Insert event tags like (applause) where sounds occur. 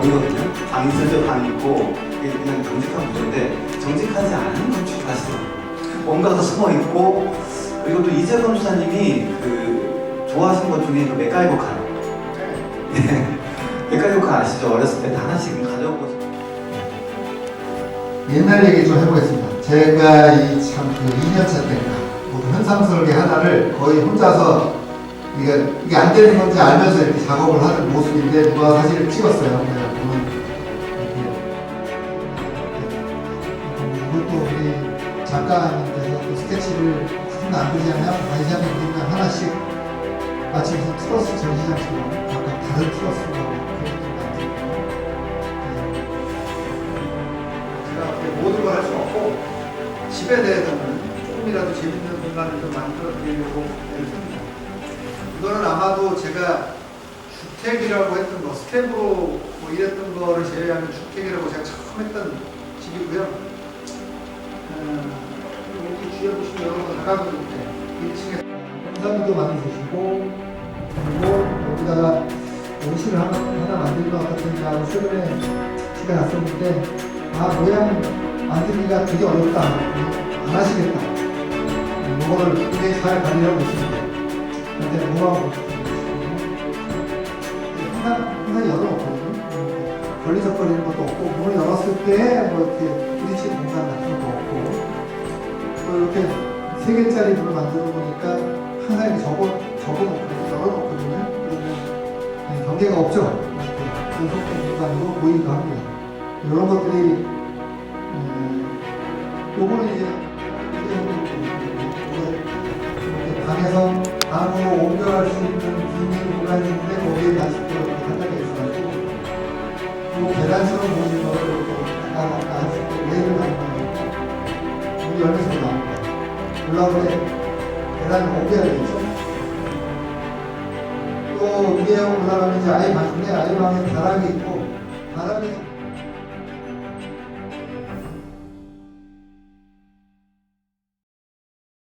보이거든요. 방 있을 방 있고 그냥 정직한 구조인데 정직하지 않은 건축 사실은 뭔가가 숨어 있고 그리고 또 이재건 주사님이 그 좋아하시는 것 중에 그 맥가이버 칸. 예. (laughs) 맥가이버 칸 아시죠? 어렸을 때 하나씩 가져오고 싶- 옛날 얘기 좀 해보겠습니다. 제가 이 참 그 2년차 때인가 모두 현상 설계 하나를 거의 혼자서 이게 이게 안 되는 건지 알면서 이렇게 작업을 하는 모습인데 누가 사실 찍었어요. 우리 작가님께서 그 스케치를 같은 안 그리잖아요. 다시하면 그냥 하나씩 마치 무슨 트러스 전시장처럼 각각 다른 트러스로 제가 모든 걸 할 수는 없고 집에 대해서는 조금이라도 재밌는 공간을 좀 만들어 드리려고 애를 씁니다. 이거는 아마도 제가 주택이라고 했던 거, 스텝으로 뭐 이랬던 거를 제외하면 주택이라고 제가 처음 했던 집이고요. 음, 여기 주위에 보시면 여러분 다가구 밑에 1층에 영상도 많이 주시고 그리고 여기다가 옷을 하나, 하나 만들 것 하고 최근에 집에 갔었는데 아 모양 만들기가 되게 어렵다. 안 하시겠다. 이거를 굉장히 잘 관리하고 있습니다 근데 뭐라고 항상 항상 열어놓거든요 걸리적거리는 것도 없고 문을 열었을 때 뭐 이렇게 부딪히는 공간 같은 것도 없고 또 이렇게 세 개짜리 문을 만들어 보니까 항상 이렇게 접어 접어놓거든요 열어놓거든요. 그러면 네, 경계가 없죠. 연속된 공간으로 보이기도 합니다. 이런 것들이 음, 요거는 이제 공간이 있는데 거기에 다시 또 이렇게 한다게 있어가지고 요 계단처럼 보이는 거를 이렇게 아까 아까 했을 때 레일을 거예요 문이 열면서 나옵니다. 올라올 때 계단을 옮겨야 되겠죠 또 위에 올라가면 이제 아이 방인데 아이 방에 다락이 있고 다락에서